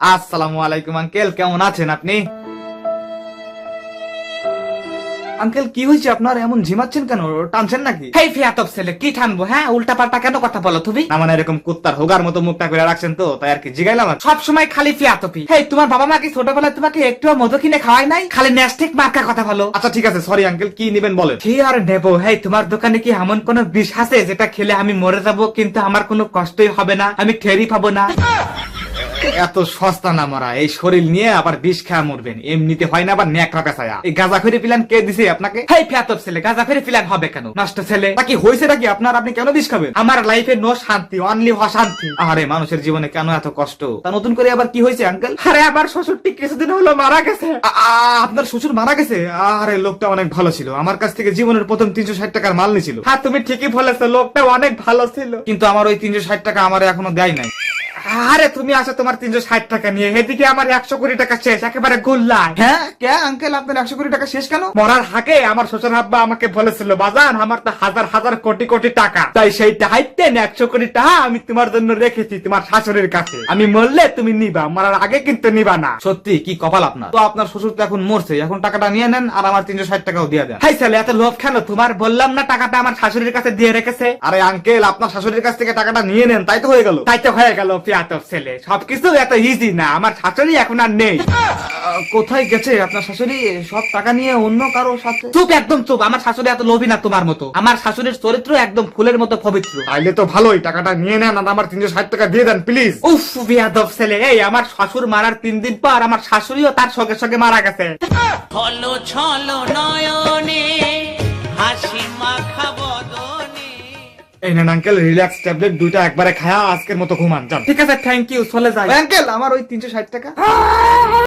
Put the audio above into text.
আসসালামু আলাইকুম আঙ্কেল। কেমন আছেন আপনি? আঙ্কেল কি হয়েছে আপনার? এমন ঝিমাচ্ছেন কেন? টানছেন নাকি? হেই ফিয়াতব ছেলে কি ঠানবো হ্যাঁ? উল্টা পাল্টা কেন কথা বলো তুমি? না মানে এরকম কুত্তার হোগার মতো মুখটা করে রাখছেন তো তাই আর কি জিগাইলাম সব সময় খালি ফিয়াতপি হেই তোমার বাবা মা কি ছোটবেলায় তোমাকে একটুও মধু কিনে খাওয়াই নাই? খালি ন্যাস্টিক মার্কা কথা বলো। আচ্ছা ঠিক আছে সরি আঙ্কেল কি নিবেন বলেন? কি আর নেব? হেই তোমার দোকানে কি এমন কোন বিষ আছে যেটা খেলে আমি মরে যাব কিন্তু আমার কোনো কষ্টই হবে না আমি ঠেরি পাবো না? এত সস্তা না মারা, এই শরীর নিয়ে আবার বিষ খাওয়া মরবেন। এমনিতে হয় না আবার ন্যাকড়া পেঁচায়া। এই গাঁজা ফেরি প্ল্যান কে দিছে আপনাকে? হেই ফিয়াতব ছেলে গাঁজা ফেরে ফিলান হবে কেন? নষ্ট ছেলে। তা কি হয়েছে নাকি আপনার আপনি কেন বিষ খাবেন? আমার লাইফে নো শান্তি অনলি অশান্তি। আরে মানুষের জীবনে কেন এত কষ্ট? তা নতুন করে আবার কি হয়েছে আঙ্কেল আরে, আমার শ্বশুরটি কিছুদিন হলো মারা গেছে। আপনার শ্বশুর মারা গেছে? আরে লোকটা অনেক ভালো ছিল। আমার কাছ থেকে জীবনের প্রথম তিনশো ষাট টাকার মাল নিয়েছিল হ্যাঁ তুমি ঠিকই বলেছ, লোকটা অনেক ভালো ছিল। কিন্তু আমার ওই তিনশো ষাট টাকা আমার এখনও দেয় নাই। আরে তুমি আসো তোমার তিনশো ষাট টাকা নিয়ে। এদিকে আমার একশো কোটি টাকা শেষ একেবারে গুল্লাই হ্যাঁ? কে আঙ্কেল আপনার একশো কোটি টাকা শেষ কেন? মরার হাকে আমার শ্বশুর আব্বা আমাকে বলেছিল বাজান আমার তো হাজার হাজার কোটি কোটি টাকা। তাই সেই টাইতে একশো কোটি টাকা আমি তোমার জন্য রেখেছি তোমার শাশুড়ির কাছে। আমি মরলে তুমি নিবা মরার আগে কিন্তু নিবা না। সত্যি? কি কপাল আপনার? তো আপনার শ্বশুর তো এখন মরছে এখন টাকাটা নিয়ে নেন আর আমার তিনশো ষাট টাকাও দিয়ে দেন। হাই ছেলে এত লোভ কেন? তোমার বললাম না টাকাটা আমার শাশুড়ির কাছে দিয়ে রেখেছে? আরে আঙ্কেল আপনার শাশুড়ির কাছ থেকে টাকাটা নিয়ে নেন তাই তো হয়ে গেল। তাই তো হয়ে গেল ছেলে সবকিছু এত ইজি না আমার শাশুড়ি এখন আর নেই। কোথায় গেছে আপনার শাশুড়ি? সব টাকা নিয়ে অন্য কারও সাথে? চুপ একদম চুপ। আমার শাশুড়ি এত লোভী না তোমার মতো। আমার শাশুড়ির চরিত্র একদম ফুলের মতো পবিত্র। তাইলে তো ভালোই টাকাটা নিয়ে নেন আর আমার তিনশো ষাট টাকা দিয়ে দেন প্লিজ উফ বিয়াদব ছেলে। এই আমার শ্বশুর মারার তিন দিন পর আমার শাশুড়িও তার সঙ্গে সঙ্গে মারা গেছে। ছলো ছলো নয়নে এই নেন আঙ্কেল রিল্যাক্স ট্যাবলেট দুইটা একবারে খায়া আজকের মতো ঘুমান যান। ঠিক আছে থ্যাংক ইউ চলে যাই। আঙ্কেল আমার ওই তিনশো ষাট টাকা।